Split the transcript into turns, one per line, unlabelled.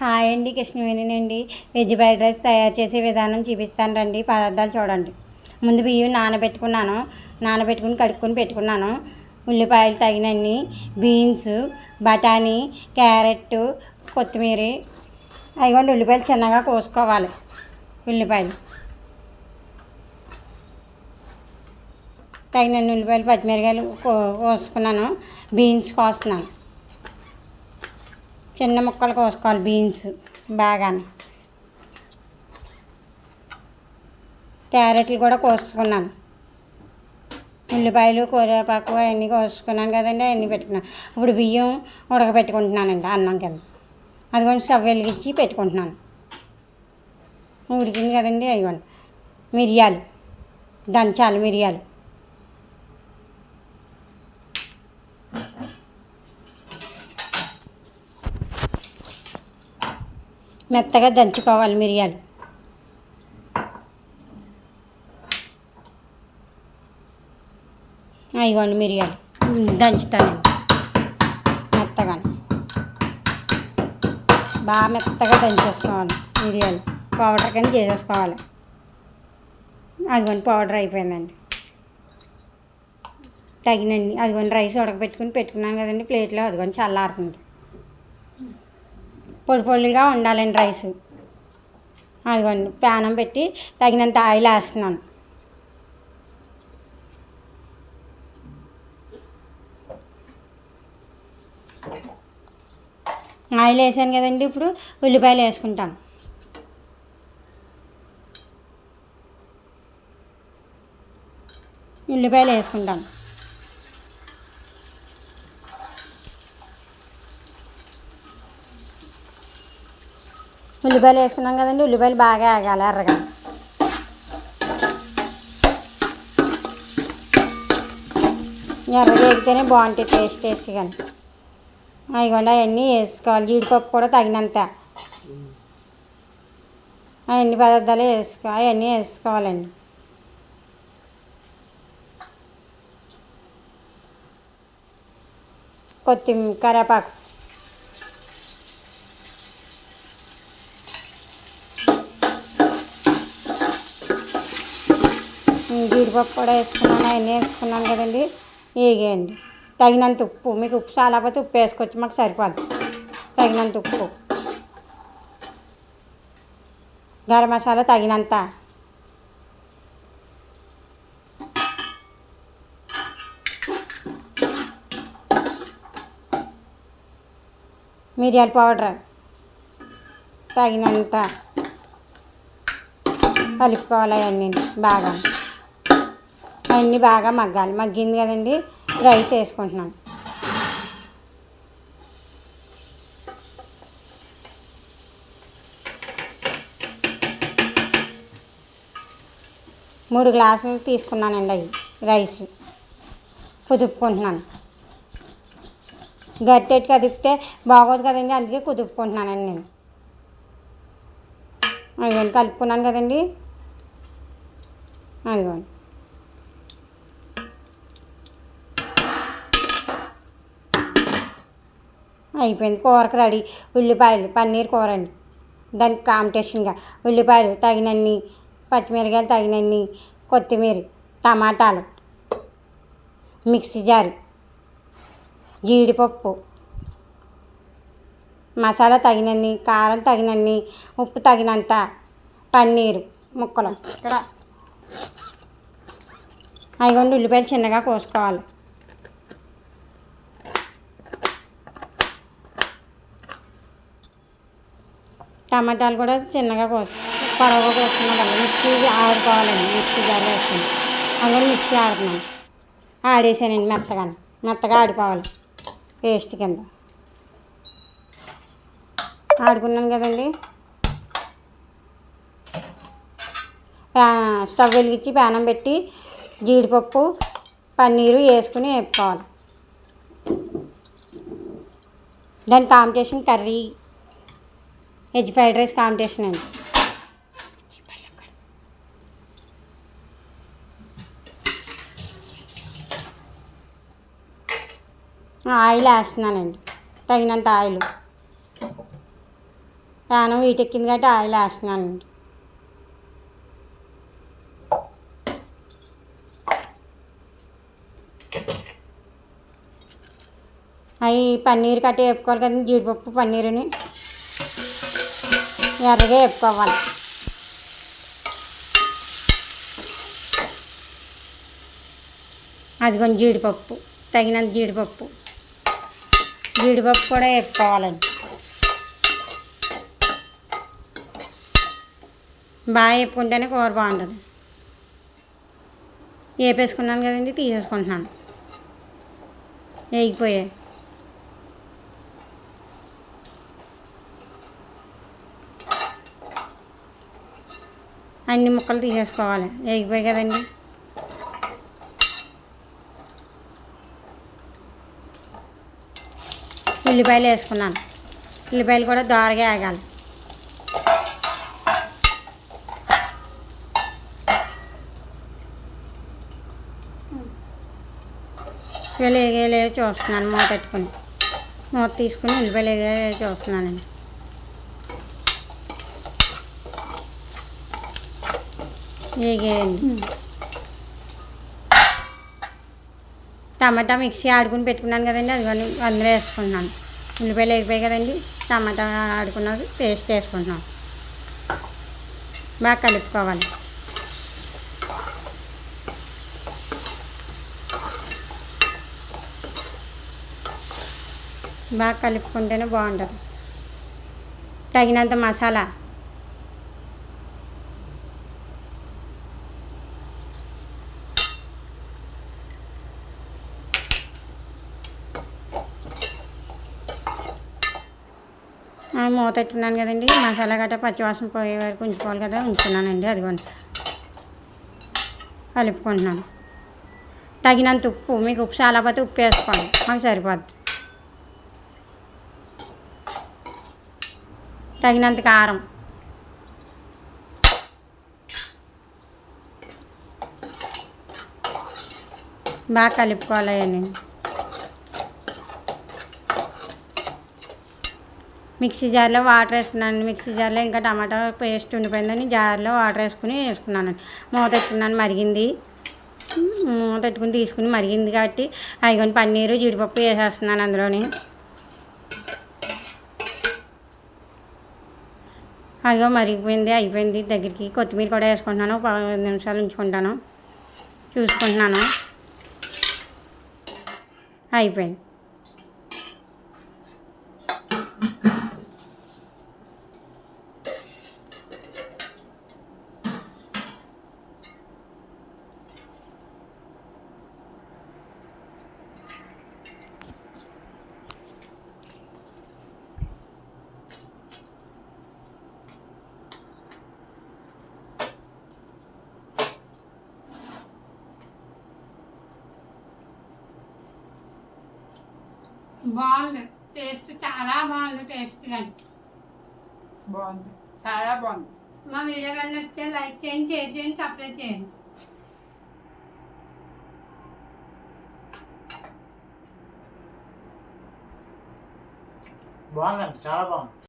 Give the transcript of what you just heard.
Hi అండి కృష్ణవేణినండి. Veg fried rice తయారు చేసే విధానం చూపిస్తాను రండి. పదార్థాలు చూడండి. ముందు బియ్యం నానబెట్టుకున్నాను. నానబెట్టుకుని కడుక్కొని పెట్టుకున్నాను. ఉల్లిపాయలు తగినన్ని బీన్స్ బఠానీ క్యారెట్ కొత్తిమీర అదిగోండి ఉల్లిపాయలు చిన్నగా కోసుకోవాలి. ఉల్లిపాయలు. తగినన్ని ఉల్లిపాయలు పచ్చిమిరకాయలు కో కోసుకున్నాను. బీన్స్ కోస్తున్నాను. చిన్న ముక్కలు కోసుకోవాలి బీన్స్ బాగానే. క్యారెట్లు కూడా కోసుకున్నాను. ఉల్లిపాయలు కరివేపాకు అవన్నీ కోసుకున్నాను కదండి అవన్నీ పెట్టుకున్నాను. ఇప్పుడు బియ్యం ఉడకబెట్టుకుంటున్నానండి అన్నం కింద. అది కొంచెం స్టవ్ వెలిగించి పెట్టుకుంటున్నాను. ఉడికింది కదండి అయ్యండి మిరియాలు దంచాలి మిరియాలు. మెత్తగా దంచుకోవాలి మిరియాలు. అయ్యోండి మిరియాలు. దంచుతానండి మెత్తగా. బాగా మెత్తగా దంచేసుకోవాలి మిరియాలు. పౌడర్ కింద చేసేసుకోవాలి. అదిగోండి పౌడర్ అయిపోయిందండి. తగినండి అదిగోండి రైస్ ఉడకబెట్టుకుని పెట్టుకున్నాను కదండి ప్లేట్లో. అదిగోండి చల్లారుతుంది. పొడి పొడిగా ఉండాలండి రైస్. అదిగోండి ప్యానం పెట్టి తగినంత ఆయిల్ వేస్తున్నాను. ఆయిల్ వేసాను కదండి ఇప్పుడు ఉల్లిపాయలు వేసుకుంటాం. ఉల్లిపాయలు వేసుకుంటాం. ఉల్లిపాయలు వేసుకున్నాం కదండి ఉల్లిపాయలు బాగా ఆగాలి ఎర్రగా. ఎర్రగా ఎగితేనే బాగుంటాయి టేస్ట్ టేస్ట్ కానీ అవిగోండి అవన్నీ వేసుకోవాలి. జీడిపప్పు కూడా తగినంత. అవన్నీ పదార్థాలు వేసుకో అవన్నీ వేసుకోవాలండి. కొత్తిమీర కరేపాకు జీడిపప్పు కూడా వేసుకున్నాను అవన్నీ వేసుకున్నాను కదండి. వేగేయండి తగినంత ఉప్పు మీకు ఉప్పు చాలకపోతే ఉప్పు వేసుకోవచ్చు మాకు సరిపోద్ది తగినంత ఉప్పు. గరం మసాలా తగినంత. మిరియాల పౌడర్ తగినంత. కలుపుకోవాలి అవన్నీ బాగా. అన్నీ బాగా మగ్గాలి. మగ్గింది కదండి? రైస్ వేసుకుంటున్నాం. మూడు గ్లాసులు తీసుకున్నానండి అవి రైస్. కుదుపుకుంటున్నాను. గట్టెట్టి కదిపితే బాగోదు కదండి అందుకే కుదుపుకుంటున్నానండి నేను. అదిగోండి కలుపుకున్నాను కదండి. అదిగోండి అయిపోయింది. కూరకు రెడీ. ఉల్లిపాయలు పన్నీర్ కూర అండి. దానికి కాంపిటీషన్గా ఉల్లిపాయలు తగినన్ని పచ్చిమిరకాయలు తగినన్ని కొత్తిమీర టమాటాలు మిక్సీ జారు జీడిపప్పు మసాలా తగినన్ని కారం తగినన్ని ఉప్పు తగినంత పన్నీరు ముక్కలు. ఇక్కడ అయిగోండి ఉల్లిపాయలు చిన్నగా కోసుకోవాలి. టమాటాలు కూడా చిన్నగా కోసి పొడవుగా కోసుకున్నాం మిక్సీ ఆడుకోవాలండి మిక్సీ జార్ వేసుకుని. అందులో మిక్సీ ఆడుతున్నాను ఆడేసానండి మెత్తగా మెత్తగా ఆడుకోవాలి పేస్ట్ కింద. ఆడుకున్నాను కదండి. స్టవ్ వెలిగించి ప్యానం పెట్టి జీడిపప్పు పన్నీరు వేసుకుని వేపుకోవాలి. దాని competition curry veg fried rice competition అండి. ఆయిల్ వేస్తున్నానండి. తగినంత ఆయిల్. ప్రాణం వీటెక్కింది కాబట్టి ఆయిల్ వేస్తున్నానండి. అవి పన్నీర్ కట్ట వేపుకోవాలి కదండి జీడిపప్పు పన్నీరుని. ఎర్రగా వేపుకోవాలి. అది కొంచెం జీడిపప్పు తగినంత జీడిపప్పు. జీడిపప్పు కూడా వేపుకోవాలండి. బాగా వేపుకుంటేనే కూర బాగుంటుంది. వేపేసుకున్నాను కదండి తీసేసుకుంటున్నాను. వేగిపోయాయి. అన్ని ముక్కలు తీసేసుకోవాలి. వేగిపోయి కదండి. ఉల్లిపాయలు వేసుకున్నాను. ఉల్లిపాయలు కూడా దోరగా వేగాలి. ఉల్లిపాయలు వేగేలే చూస్తున్నాను. మూత పెట్టుకుని. మూత తీసుకుని ఉల్లిపాయలు వేగే చూస్తున్నానండి. వేగేయండి టమాటా మిక్సీ ఆడుకుని పెట్టుకున్నాను కదండి అది కానీ అందులో వేసుకుంటున్నాను. ఉల్లిపాయలు వేగిపోయి కదండి టమాటా ఆడుకున్నది పేస్ట్ వేసుకుంటున్నాం బాగా కలుపుకోవాలి. బాగా కలుపుకుంటేనే బాగుంటుంది. తగినంత మసాలా మూత పెట్టుకున్నాను కదండి. మసాలా గట్రా పచ్చివాసన పోయే వరకు ఉంచుకోవాలి కదా. ఉంచుకున్నానండి. అదిగోండి. కలుపుకుంటున్నాను. తగినంత ఉప్పు. మీకు ఉప్పు చాలా పోతే ఉప్పు వేసుకోండి. మాకు సరిపోద్ది. తగినంత కారం. బాగా కలుపుకోవాలి అవన్నీ మిక్సీ జార్లో వాటర్ వేసుకున్నాను. మిక్సీ జార్లో ఇంకా టమాటా పేస్ట్ ఉండిపోయిందని జార్లో వాటర్ వేసుకుని వేసుకున్నాను. మూత పెట్టుకున్నాను మరిగింది. మూత పెట్టుకుని తీసుకుని మరిగింది కాబట్టి అవి పన్నీరు జీడిపప్పు వేసేస్తున్నాను అందులోని. అదిగో మరిగిపోయింది అయిపోయింది. దగ్గరికి కొత్తిమీర కూడా వేసుకుంటున్నాను. ఒక పది నిమిషాలు ఉంచుకుంటాను. చూసుకుంటున్నాను. అయిపోయింది. బాగుంది. టేస్ట్ చాలా బాగుంది టేస్ట్ కానీ.
బాగుంది. చాలా బాగుంది.
మా వీడియో కానీ నచ్చితే లైక్ చేయండి షేర్ చేయండి సబ్స్క్రైబ్ చేయండి.
బాగుందండి. చాలా బాగుంది.